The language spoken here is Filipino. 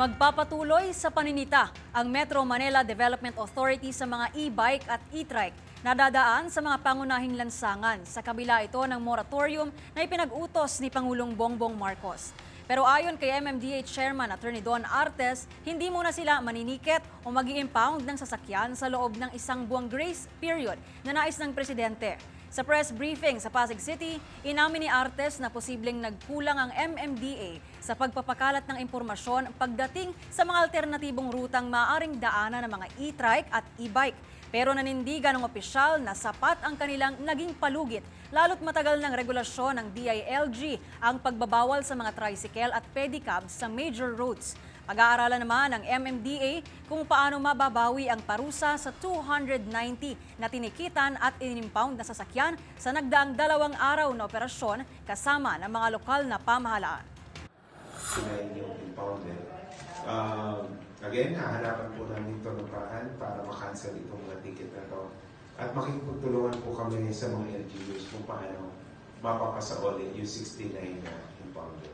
Magpapatuloy sa paninita ang Metro Manila Development Authority sa mga e-bike at e-trike na dadaan sa mga pangunahing lansangan sa kabila ito ng moratorium na ipinag-utos ni Pangulong Bongbong Marcos. Pero ayon kay MMDA Chairman Attorney Don Artes, hindi muna sila maniniket o mag impound ng sasakyan sa loob ng isang buwang grace period na nais ng presidente. Sa press briefing sa Pasig City, inamin ni Artes na posibleng nagkulang ang MMDA sa pagpapakalat ng impormasyon pagdating sa mga alternatibong rutang maaring daanan ng mga e-trike at e-bike. Pero nanindigan ng opisyal na sapat ang kanilang naging palugit lalo't matagal ng regulasyon ng DILG ang pagbabawal sa mga tricycle at pedicabs sa major roads. Pag-aaralan naman ng MMDA kung paano mababawi ang parusa sa 290 na tinikitan at inimpound na sasakyan sa nagdaang dalawang araw na operasyon kasama ng mga lokal na pamahalaan. Um, again, hahanapan po namin ito ng paraan para makancel itong mga ticket na to. At makikipagtulungan po kami sa mga LGUs kung paano mapapasa ulit yung 69 na impounded.